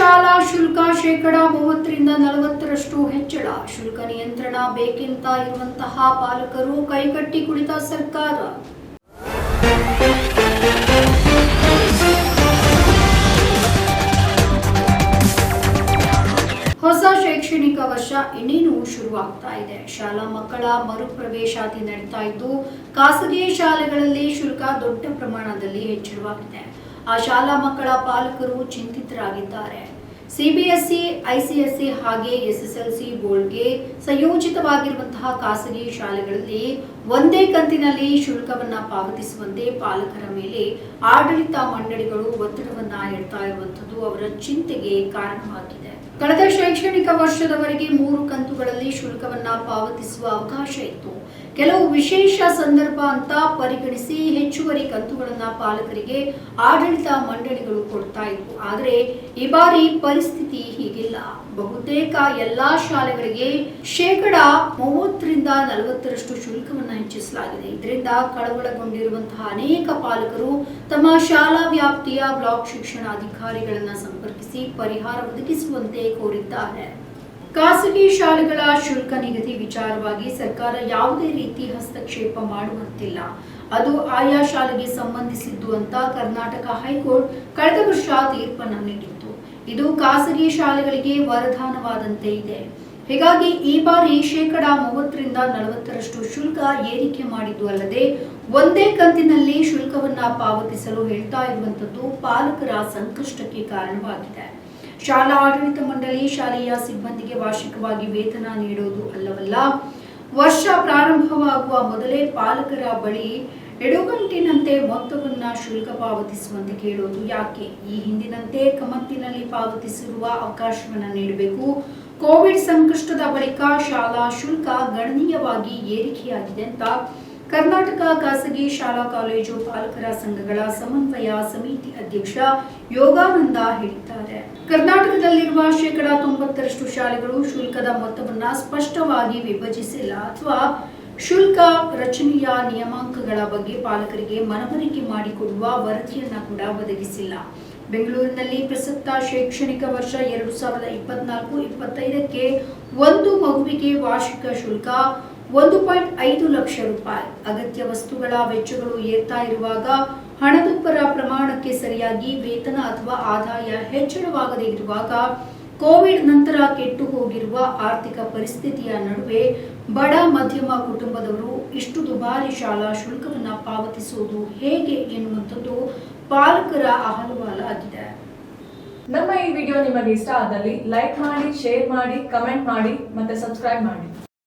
ಶಾಲಾ ಶುಲ್ಕ ಶೇಕಡ ಮೂವತ್ತರಿಂದ ನಲವತ್ತರಷ್ಟು ಹೆಚ್ಚಳ. ಶುಲ್ಕ ನಿಯಂತ್ರಣ ಬೇಕೆಂತ ಇರುವಂತಹ ಪಾಲಕರು ಕೈಕಟ್ಟಿ ಕುಳಿತ ಸರ್ಕಾರ. ಹೊಸ ಶೈಕ್ಷಣಿಕ ವರ್ಷ ಇನ್ನೇನು ಶುರುವಾಗ್ತಾ ಇದೆ. ಶಾಲಾ ಮಕ್ಕಳ ಮರುಪ್ರವೇಶಾತಿ ನಡೀತಾ ಇದ್ದು, ಖಾಸಗಿ ಶಾಲೆಗಳಲ್ಲಿ ಶುಲ್ಕ ದೊಡ್ಡ ಪ್ರಮಾಣದಲ್ಲಿ ಹೆಚ್ಚಳವಾಗಿದೆ. ಆ ಶಾಲಾ ಮಕ್ಕಳ ಪಾಲಕರು ಚಿಂತಿತರಾಗಿದ್ದಾರೆ. ಸಿಬಿಎಸ್ಇ, ಐಸಿಎಸ್ಇ ಹಾಗೆ ಎಸ್ಎಸ್ಎಲ್ಸಿ ಬೋರ್ಡ್ಗೆ ಸಂಯೋಜಿತವಾಗಿರುವಂತಹ ಖಾಸಗಿ ಶಾಲೆಗಳಲ್ಲಿ ಒಂದೇ ಕಂತಿನಲ್ಲಿ ಶುಲ್ಕವನ್ನ ಪಾವತಿಸುವಂತೆ ಪಾಲಕರ ಮೇಲೆ ಆಡಳಿತ ಮಂಡಳಿಗಳು ಒತ್ತಡವನ್ನ ಇಡ್ತಾ ಇರುವಂತದ್ದು ಅವರ ಚಿಂತೆಗೆ ಕಾರಣವಾಗಿದೆ. ಕಳೆದ ಶೈಕ್ಷಣಿಕ ವರ್ಷದವರೆಗೆ ಮೂರು ಕಂತುಗಳಲ್ಲಿ ಶುಲ್ಕವನ್ನ ಪಾವತಿಸುವ ಅವಕಾಶ ಇತ್ತು. ಕೆಲವು ವಿಶೇಷ ಸಂದರ್ಭ ಅಂತ ಪರಿಗಣಿಸಿ ಹೆಚ್ಚುವರಿ ಕಂತುಗಳನ್ನ ಪಾಲಕರಿಗೆ ಆಡಳಿತ ಮಂಡಳಿಗಳು ಕೊಡ್ತಾ ಇತ್ತು ಆದರೆ ಈ ಬಾರಿ ಪರಿಸ್ಥಿತಿ ಹೀಗಿಲ್ಲ. ಬಹುತೇಕ ಎಲ್ಲಾ ಶಾಲೆಗಳಿಗೆ ಶೇಕಡ ಮೂವತ್ತರಿಂದ ನಲವತ್ತರಷ್ಟು ಶುಲ್ಕವನ್ನು ಹೆಚ್ಚಿಸಲಾಗಿದೆ. ಇದರಿಂದ ಕಳವಳಗೊಂಡಿರುವಂತಹ ಅನೇಕ ಪಾಲಕರು ತಮ್ಮ ಶಾಲಾ ವ್ಯಾಪ್ತಿಯ ಬ್ಲಾಕ್ ಶಿಕ್ಷಣ ಅಧಿಕಾರಿಗಳನ್ನ ಸಂಪರ್ಕಿಸಿ ಪರಿಹಾರ ಒದಗಿಸುವಂತೆ ಕೋರಿದ್ದಾರೆ. ಖಾಸಗಿ ಶಾಲೆಗಳ ಶುಲ್ಕ ನಿಗದಿ ವಿಚಾರವಾಗಿ ಸರ್ಕಾರ ಯಾವುದೇ ರೀತಿ ಹಸ್ತಕ್ಷೇಪ ಮಾಡುವಂತಿಲ್ಲ. ಅದು ಆಯಾ ಶಾಲೆಗೆ ಸಂಬಂಧಿಸಿದ್ದು ಅಂತ ಕರ್ನಾಟಕ ಹೈಕೋರ್ಟ್ ಕಳೆದ ವರ್ಷ ತೀರ್ಪನ್ನು ನೀಡಿತ್ತು. ಇದು ಖಾಸಗಿ ಶಾಲೆಗಳಿಗೆ ವರದಾನವಾದಂತೆ ಇದೆ. ಹೀಗಾಗಿ ಈ ಬಾರಿ ಶೇಕಡ ಮೂವತ್ತರಿಂದ ನಲವತ್ತರಷ್ಟು ಶುಲ್ಕ ಏರಿಕೆ ಮಾಡಿದ್ದು ಅಲ್ಲದೆ, ಒಂದೇ ಕಂತಿನಲ್ಲಿ ಶುಲ್ಕವನ್ನ ಪಾವತಿಸಲು ಹೇಳ್ತಾ ಇರುವಂತದ್ದು ಪಾಲಕರ ಸಂಕಷ್ಟಕ್ಕೆ ಕಾರಣವಾಗಿದೆ. ಶಾಲಾ ಆಡಳಿತ ಮಂಡಳಿ ಶಾಲೆಯ ಸಿಬ್ಬಂದಿಗೆ ವಾರ್ಷಿಕವಾಗಿ ವೇತನ ನೀಡೋದು ಅಲ್ಲವಲ್ಲ. ವರ್ಷ ಪ್ರಾರಂಭವಾಗುವ ಮೊದಲೇ ಪಾಲಕರ ಬಳಿ ಎಡುಗಂಟಿನಂತೆ ಮೊತ್ತವನ್ನ ಶುಲ್ಕ ಪಾವತಿಸುವಂತೆ ಕೇಳೋದು ಯಾಕೆ? ಈ ಹಿಂದಿನಂತೆ ಕಮತ್ತಿನಲ್ಲಿ ಪಾವತಿಸಿರುವ ಅವಕಾಶವನ್ನ ನೀಡಬೇಕು. ಕೋವಿಡ್ ಸಂಕಷ್ಟದ ಬಳಿಕ ಶಾಲಾ ಶುಲ್ಕ ಗಣನೀಯವಾಗಿ ಏರಿಕೆಯಾಗಿದೆ ಅಂತ ಕರ್ನಾಟಕ ಖಾಸಗಿ ಶಾಲಾ ಕಾಲೇಜು ಪಾಲಕರ ಸಂಘಗಳ ಸಮನ್ವಯ ಸಮಿತಿ ಅಧ್ಯಕ್ಷ ಯೋಗಾನಂದ ಹೇಳಿದ್ದಾರೆ. ಕರ್ನಾಟಕದಲ್ಲಿರುವ ಶೇಕಡ ತೊಂಬತ್ತರಷ್ಟು ಶಾಲೆಗಳು ಶುಲ್ಕದ ಮೊತ್ತವನ್ನ ಸ್ಪಷ್ಟವಾಗಿ ವಿಭಜಿಸಿಲ್ಲ ಅಥವಾ ಶುಲ್ಕ ರಚನೆಯ ನಿಯಮಾಂಕಗಳ ಬಗ್ಗೆ ಪಾಲಕರಿಗೆ ಮನವರಿಕೆ ಮಾಡಿಕೊಡುವ ವರದಿಯನ್ನ ಕೂಡ ಒದಗಿಸಿಲ್ಲ. ಬೆಂಗಳೂರಿನಲ್ಲಿ ಪ್ರಸಕ್ತ ಶೈಕ್ಷಣಿಕ ವರ್ಷ ಎರಡು ಸಾವಿರದ ಇಪ್ಪತ್ನಾಲ್ಕು, ಇಪ್ಪತ್ತೈದಕ್ಕೆ ಒಂದು ಮಗುವಿಗೆ ವಾರ್ಷಿಕ ಶುಲ್ಕ ಒಂದು ಪಾಯಿಂಟ್ ಐದು ಲಕ್ಷ ರೂಪಾಯಿ. ಅಗತ್ಯ ವಸ್ತುಗಳ ವೆಚ್ಚಗಳು ಏರ್ತಾ ಇರುವಾಗ ಹಣದುಬ್ಬರ ಪ್ರಮಾಣಕ್ಕೆ ಸರಿಯಾಗಿ ವೇತನ ಅಥವಾ ಆದಾಯ ಹೆಚ್ಚಳವಾಗದೇ ಇರುವಾಗ ಕೋವಿಡ್ ನಂತರ ಕೆಟ್ಟು ಹೋಗಿರುವ ಆರ್ಥಿಕ ಪರಿಸ್ಥಿತಿಯ ನಡುವೆ ಬಡ, ಮಧ್ಯಮ ಕುಟುಂಬದವರು ಇಷ್ಟು ದುಬಾರಿ ಶಾಲಾ ಶುಲ್ಕವನ್ನು ಪಾವತಿಸುವುದು ಹೇಗೆ ಎನ್ನುವಂಥದ್ದು ಪಾಲಕರ ಅಹವಾಲಾಗಿದೆ ನಮ್ಮ ಈ ವಿಡಿಯೋ ನಿಮಗೆ ಇಷ್ಟ ಆದಲ್ಲಿ ಲೈಕ್ ಮಾಡಿ, ಶೇರ್ ಮಾಡಿ, ಕಮೆಂಟ್ ಮಾಡಿ ಮತ್ತೆ ಸಬ್ಸ್ಕ್ರೈಬ್ ಮಾಡಿ.